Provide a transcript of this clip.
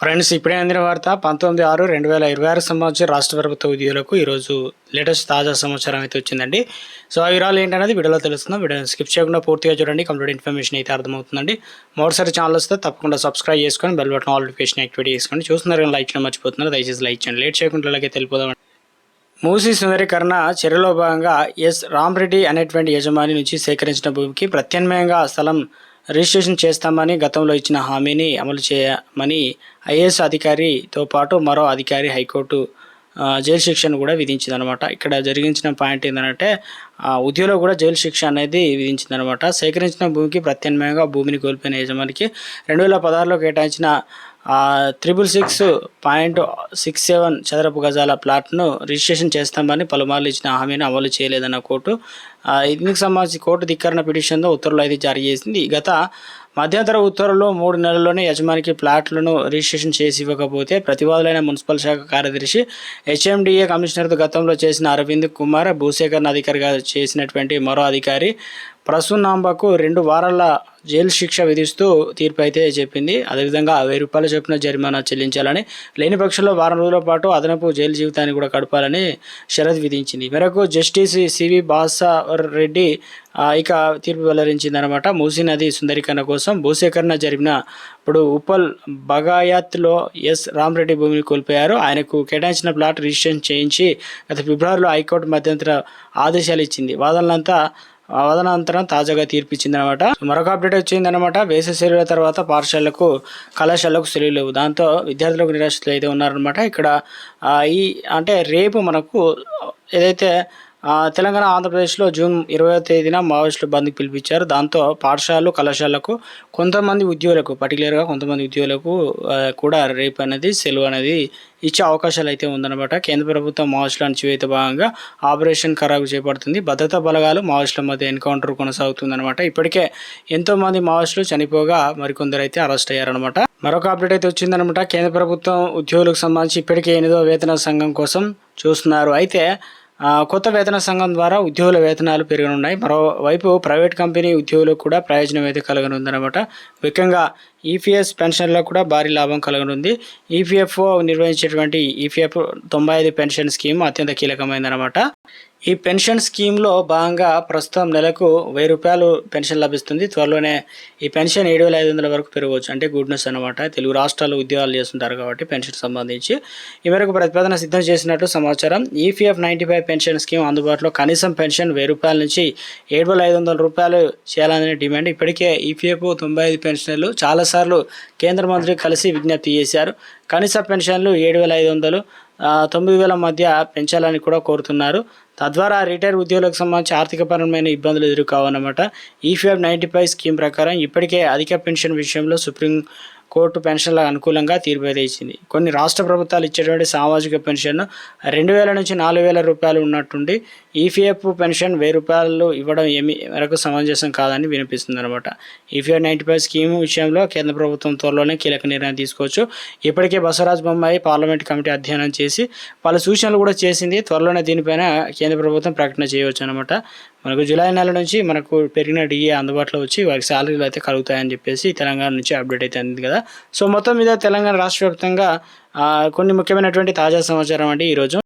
Friends ఇప్పుడే అందిన వార్త పంతొమ్మిది ఆరు రెండు వేల ఇరవై ఆరు సంబంధించి రాష్ట్ర ప్రభుత్వ ఉద్యోగులకు ఈరోజు లేటెస్ట్ తాజా సమాచారం అయితే వచ్చిందండి. సో ఆ వివరాలు ఏంటనేది వీడియోలో తెలుస్తుందాం వీడియో స్కిప్ చేయకుండా పూర్తిగా చూడండి. కంప్లీట్ ఇన్ఫర్మేషన్ అయితే అర్థమవుతుందండి. మరోసారి ఛానల్ వస్తే తప్పకుండా సబ్స్క్రైబ్ చేసుకొని బెల్ బటన్ నోటిఫికేషన్ యాక్టివేట్ చేసుకోండి. చూస్తున్నారు కానీ లైక్ చేయడం మర్చిపోతున్నారు. దయచేసి లైక్ చేయండి. లేట్ చేయకుండా అలాగే తెలిపోదాం. మూసీ సుందరీకరణ చర్యలో భాగంగా ఎస్. రామ్రెడ్డి అనేటువంటి యజమాని నుంచి సేకరించిన భూమికి ప్రత్యామ్నాయంగా స్థలం రిజిస్ట్రేషన్ చేస్తామని గతంలో ఇచ్చిన హామీని అమలు చేయమని ఐఏఎస్ అధికారితో పాటు మరో అధికారి హైకోర్టు జైలు శిక్షను కూడా విధించిందనమాట. ఇక్కడ జరిగించిన పాయింట్ ఏంటంటే ఆ, కూడా జైలు శిక్ష అనేది విధించిందనమాట. సేకరించిన భూమికి ప్రత్యామ్నాయంగా భూమిని కోల్పోయిన యజమానికి రెండు వేల పదహారులో కేటాయించిన triple six point six seven చదరపు గజాల ప్లాట్ను రిజిస్ట్రేషన్ చేస్తామని పలుమార్లు ఇచ్చిన హామీని అమలు చేయలేదన్న కోర్టు. ఇందుకు సంబంధించి కోర్టు ధిక్కరణ పిటిషన్తో ఉత్తర్వులు అయితే జారీ చేసింది. గత మధ్యంతర ఉత్తర్వులు మూడు నెలల్లోనే యజమానికి ప్లాట్లను రిజిస్ట్రేషన్ చేసి ఇవ్వకపోతే ప్రతివాదులైన మున్సిపల్ శాఖ కార్యదర్శి హెచ్ఎండిఏ కమిషనర్తో గతంలో చేసిన అరవింద్ కుమార్ భూసేకరణ అధికారిగా చేసినటువంటి మరో అధికారి ప్రసూనాంబకు రెండు వారాల జైలు శిక్ష విధిస్తూ తీర్పు అయితే చెప్పింది. అదేవిధంగా వెయ్యి రూపాయల చొప్పున జరిమానా చెల్లించాలని లేని పక్షంలో వారం రోజుల పాటు అదనపు జైలు జీవితాన్ని కూడా గడపాలని షరతు విధించింది. ఈ మేరకు జస్టిస్ సివి బాసావర్ రెడ్డి ఇక తీర్పు వెల్లడించింది అనమాట మూసీ నది సుందరీకరణ కోసం భూసేకరణ జరిపిన ఇప్పుడు ఉప్పల్ బగాయత్లో ఎస్ రామరెడ్డి భూమిని కోల్పోయారు. ఆయనకు కేటాయించిన ప్లాట్ రిజిస్ట్రేషన్ చేయించి గత ఫిబ్రవరిలో హైకోర్టు మధ్యంతర ఆదేశాలు ఇచ్చింది. వాదనలంతా ఆ వాదనాంతరం తాజాగా తీర్పిచ్చింది అనమాట మరొక అప్డేట్ వచ్చింది అనమాట వేసవి సెలవుల తర్వాత పాఠశాలకు కళాశాలకు సెలవులు లేవు. దాంతో విద్యార్థులకు నిరాశలు అయితే ఉన్నారనమాట. ఇక్కడ ఈ అంటే రేపు మనకు ఏదైతే తెలంగాణ ఆంధ్రప్రదేశ్లో జూన్ ఇరవై తేదీన మావోయిస్టులు బంద్కి పిలిపించారు. దాంతో పాఠశాలలు కళాశాలకు కొంతమంది ఉద్యోగులకు పర్టికులర్గా కొంతమంది ఉద్యోగులకు కూడా రేపు అనేది సెలవు అనేది ఇచ్చే అవకాశాలు అయితే ఉందన్నమాట. కేంద్ర ప్రభుత్వం మావోయిస్టుల అణచివేత భాగంగా ఆపరేషన్ ఖరాబు చేపడుతుంది. భద్రతా బలగాలు మావోయిస్టుల మధ్య ఎన్కౌంటర్ కొనసాగుతుందన్నమాట. ఇప్పటికే ఎంతోమంది మావోయిస్టులు చనిపోగా మరికొందరు అయితే అరెస్ట్ అయ్యారనమాట మరొక అప్డేట్ అయితే వచ్చిందనమాట కేంద్ర ప్రభుత్వం ఉద్యోగులకు సంబంధించి ఇప్పటికే ఎనిమిదో వేతన సంఘం కోసం చూస్తున్నారు. అయితే కొత్త వేతన సంఘం ద్వారా ఉద్యోగుల వేతనాలు పెరగనున్నాయి. మరోవైపు ప్రైవేట్ కంపెనీ ఉద్యోగులకు కూడా ప్రయోజనం అయితే కలగనుందన్నమాట. ముఖ్యంగా ఈపీఎస్ పెన్షన్లో కూడా భారీ లాభం కలగనుంది. ఈపీఎఫ్ఓ నిర్వహించేటువంటి ఈపీఎఫ్ తొంభై ఐదు పెన్షన్ స్కీమ్ అత్యంత కీలకమైనదన్నమాట ఈ పెన్షన్ స్కీమ్లో భాగంగా ప్రస్తుతం నెలకు వెయ్యి రూపాయలు పెన్షన్ లభిస్తుంది. త్వరలోనే ఈ పెన్షన్ ఏడు వేల ఐదు వందల వరకు పెరగవచ్చు. అంటే గుడ్ న్యూస్ అనమాట తెలుగు రాష్ట్రాలు ఉద్యోగాలు చేస్తుంటారు కాబట్టి పెన్షన్ సంబంధించి. ఈ మేరకు ప్రతిపాదన సిద్ధం చేసినట్టు సమాచారం. EPF ninety five pension scheme అందుబాటులో కనీసం పెన్షన్ వెయ్యి రూపాయల నుంచి ఏడు వేల ఐదు వందల రూపాయలు చేయాలనే డిమాండ్. ఇప్పటికే ఈపీఎఫ్ తొంభై ఐదు పెన్షన్లు చాలాసార్లు కేంద్ర మంత్రి కలిసి విజ్ఞప్తి చేశారు. కనీస పెన్షన్లు ఏడు వేల ఐదు వందలు తొమ్మిది వేల మధ్య పెంచాలని కూడా కోరుతున్నారు. తద్వారా రిటైర్ ఉద్యోగులకు సంబంధించి ఆర్థికపరమైన ఇబ్బందులు ఎదుర్కోవన్నమాట. ఈఫీఎఫ్ నైంటీ ఫైవ్ స్కీమ్ ప్రకారం ఇప్పటికే అధిక పెన్షన్ విషయంలో సుప్రీం కోర్టు పెన్షన్ల అనుకూలంగా తీర్పు ఇచ్చింది. కొన్ని రాష్ట్ర ప్రభుత్వాలు ఇచ్చేటువంటి సామాజిక పెన్షన్ రెండు వేల నుంచి నాలుగు వేల రూపాయలు ఉన్నట్టుండి ఈపీఎఫ్ పెన్షన్ వెయ్యి రూపాయలు ఇవ్వడం ఏమి మేరకు సమంజసం కాదని వినిపిస్తుంది అనమాట ఈపీఎఫ్ నైంటీ ఫైవ్ స్కీమ్ విషయంలో కేంద్ర ప్రభుత్వం త్వరలోనే కీలక నిర్ణయం తీసుకోవచ్చు. ఇప్పటికే బసవరాజ్ బొమ్మాయి పార్లమెంట్ కమిటీ అధ్యయనం చేసి పలు సూచనలు కూడా చేసింది. త్వరలోనే దీనిపైన కేంద్ర ప్రభుత్వం ప్రకటన చేయవచ్చు అనమాట మనకు జూలై నెల నుంచి మనకు పెరిగిన డిఏ అందుబాటులో వచ్చి వారికి శాలరీలు అయితే కలుగుతాయని చెప్పేసి తెలంగాణ నుంచి అప్డేట్ అయితే అంది కదా. సో మొత్తం మీద తెలంగాణ రాష్ట్ర వ్యాప్తంగా ఆ, కొన్ని ముఖ్యమైనటువంటి తాజా సమాచారం అంటే ఈరోజు.